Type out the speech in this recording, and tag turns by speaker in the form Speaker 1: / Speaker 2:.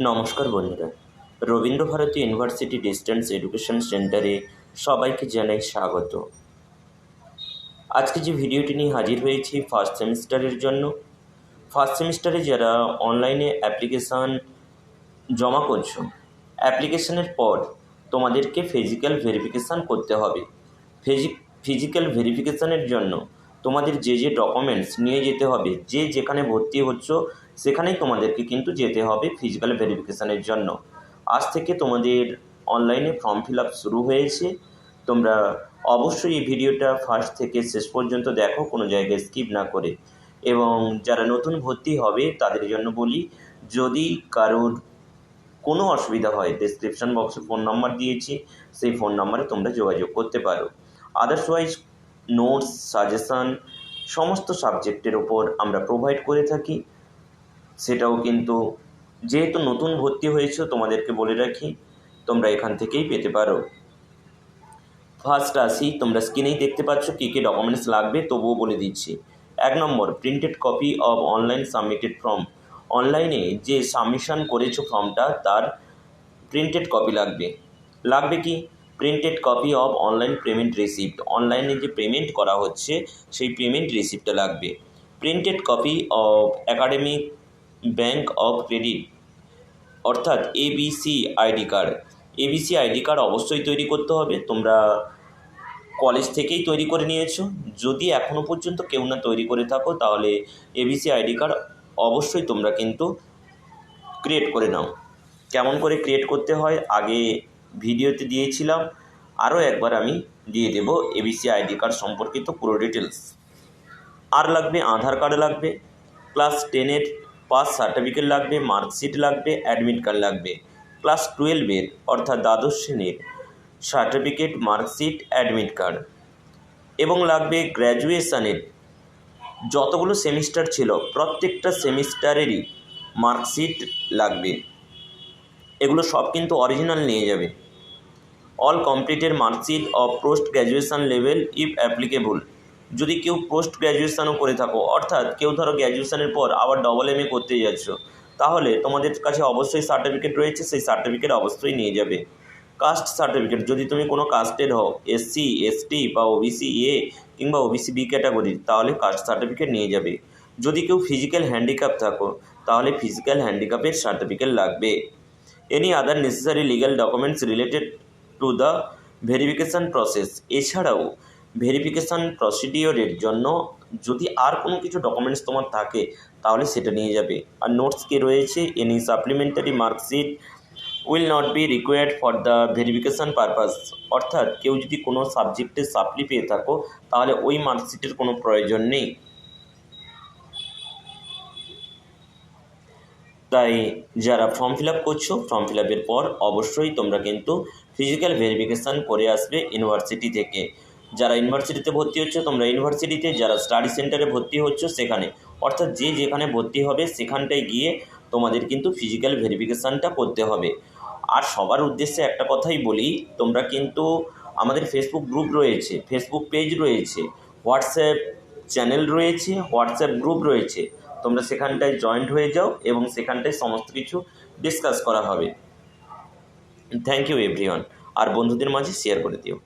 Speaker 1: নমস্কার বন্ধুরা। Rabindra Bharati university distance education সেন্টারে সবাইকে জানাই স্বাগত। আজকে যে ভিডিওটি নিয়ে হাজির হয়েছি ফার্স্ট সেমিস্টারের জন্য ফার্স্ট সেমিস্টারে যারা অনলাইনে অ্যাপ্লিকেশান জমা করছ অ্যাপ্লিকেশানের পর তোমাদেরকে ফিজিক্যাল ভেরিফিকেশান করতে হবে। ফিজি ফিজিক্যাল ভেরিফিকেশানের জন্য তোমাদের যে যে ডকুমেন্টস নিয়ে যেতে হবে, যে যেখানে ভর্তি হচ্ছ, সেখানেই তোমাদেরকে কিন্তু যেতে হবে ফিজিক্যাল ভেরিফিকেশানের জন্য। আজ থেকে তোমাদের অনলাইনে ফর্ম ফিল আপ শুরু হয়েছে। তোমরা অবশ্যই এই ভিডিওটা ফার্স্ট থেকে শেষ পর্যন্ত দেখো, কোনো জায়গায় স্কিপ না করে। এবং যারা নতুন ভর্তি হবে, তাদের জন্য বলি, যদি কারোর কোনো অসুবিধা হয় ডিসক্রিপশান বক্সে ফোন নাম্বার দিয়েছি, সেই ফোন নাম্বারে তোমরা যোগাযোগ করতে পারো। আদার্সওয়াইজ নোটস সাজেশান সমস্ত সাবজেক্টের ওপর আমরা প্রোভাইড করে থাকি। সেটাও কিন্তু যেহেতু নতুন ভর্তি হয়েছে, তোমাদেরকে বলে রাখি, তোমরা এখান থেকেই পেতে পারো। ফার্স্ট আসি, তোমরা স্ক্রিনেই দেখতে পাচ্ছ কী কী ডকুমেন্টস লাগবে, তবুও বলে দিচ্ছি। এক নম্বর printed copy of online submitted form অনলাইনে যে সাবমিশন করেছ ফর্মটা তার প্রিন্টেড কপি লাগবে। লাগবে কি? Printed copy of online payment receipt অনলাইনে যে পেমেন্ট করা হচ্ছে, সেই পেমেন্ট রিসিপ্টটা লাগবে। Printed copy of academic bank of credit অর্থাৎ ABC ID card ABC ID card অবশ্যই তৈরি করতে হবে। তোমরা কলেজ থেকেই তৈরি করে নিয়েছো। যদি এখনও পর্যন্ত কেউ না তৈরি করে থাকো, তাহলে এবিসি আইডি কার্ড অবশ্যই তোমরা কিন্তু ক্রিয়েট করে নাও। কেমন করে ক্রিয়েট করতে হয়, আগে ভিডিওতে দিয়েছিলাম। আরও একবার আমি দিয়ে দেব এবিসি আইডি কার্ড সম্পর্কিত পুরো ডিটেলস আর লাগবে আধার কার্ড লাগবে ক্লাস টেনের পাস সার্টিফিকেট লাগবে মার্কশিট লাগবে অ্যাডমিট কার্ড লাগবে। ক্লাস টুয়েলভের অর্থাৎ দ্বাদশ শ্রেণির সার্টিফিকেট মার্কশিট অ্যাডমিট কার্ড এবং লাগবে গ্র্যাজুয়েশানের যতগুলো সেমিস্টার ছিল, প্রত্যেকটা সেমিস্টারেরই মার্কশিট লাগবে। এগুলো সব কিন্তু অরিজিনাল নিয়ে যাবে। All কমপ্লিটের marksheet of post graduation level if applicable যদি কেউ পোস্ট গ্র্যাজুয়েশানও করে থাকো, অর্থাৎ কেউ ধরো গ্র্যাজুয়েশানের পর আবার ডবল এম এ করতে যাচ্ছ, তাহলে তোমাদের কাছে অবশ্যই সার্টিফিকেট রয়েছে, সেই সার্টিফিকেট অবশ্যই নিয়ে যাবে। কাস্ট সার্টিফিকেট যদি তুমি কোনো কাস্টের হও এসসি এসটি বা ওবিসি এ কিংবা ওবিসি বি ক্যাটাগরির তাহলে কাস্ট সার্টিফিকেট নিয়ে যাবে। যদি কেউ ফিজিক্যাল হ্যান্ডিক্যাপ থাকো, তাহলে ফিজিক্যাল হ্যান্ডিক্যাপের সার্টিফিকেট লাগবে। Any other necessary legal documents related to the verification process এছাড়াও ভেরিফিকেশান প্রসিডিওরের জন্য যদি আর কোনো কিছু ডকুমেন্টস তোমার থাকে, তাহলে সেটা নিয়ে যাবে। আর নোটস কি রয়েছে? Any supplementary marksheet will not be required for the verification purpose অর্থাৎ কেউ যদি কোনো সাবজেক্টে সাপ্লি পেয়ে থাকো, তাহলে ওই মার্কশিটের কোনো প্রয়োজন নেই। তাই যারা ফর্ম ফিল আপ করছ ফর্ম ফিল আপের পর অবশ্যই তোমরা কিন্তু ফিজিক্যাল ভেরিফিকেশান করে আসবে ইউনিভার্সিটি থেকে। যারা ইউনিভার্সিটিতে ভর্তি হচ্ছে, তোমরা ইউনিভার্সিটিতে যারা স্টাডি সেন্টারে ভর্তি হচ্ছ, সেখানে, অর্থাৎ যে যেখানে ভর্তি হবে, সেখানটায় গিয়ে তোমাদের কিন্তু ফিজিক্যাল ভেরিফিকেশানটা করতে হবে। আর সবার উদ্দেশ্যে একটা কথাই বলি, তোমরা কিন্তু আমাদের ফেসবুক গ্রুপ রয়েছে ফেসবুক পেজ রয়েছে হোয়াটসঅ্যাপ চ্যানেল রয়েছে হোয়াটসঅ্যাপ গ্রুপ রয়েছে। তোমরা সেখানটায় জয়েন্ট হয়ে যাও এবং সেখানটায় সমস্ত কিছু ডিসকাস করা হবে। থ্যাংক ইউ এভরিওয়ান আর বন্ধুদের মাঝে শেয়ার করে দিও।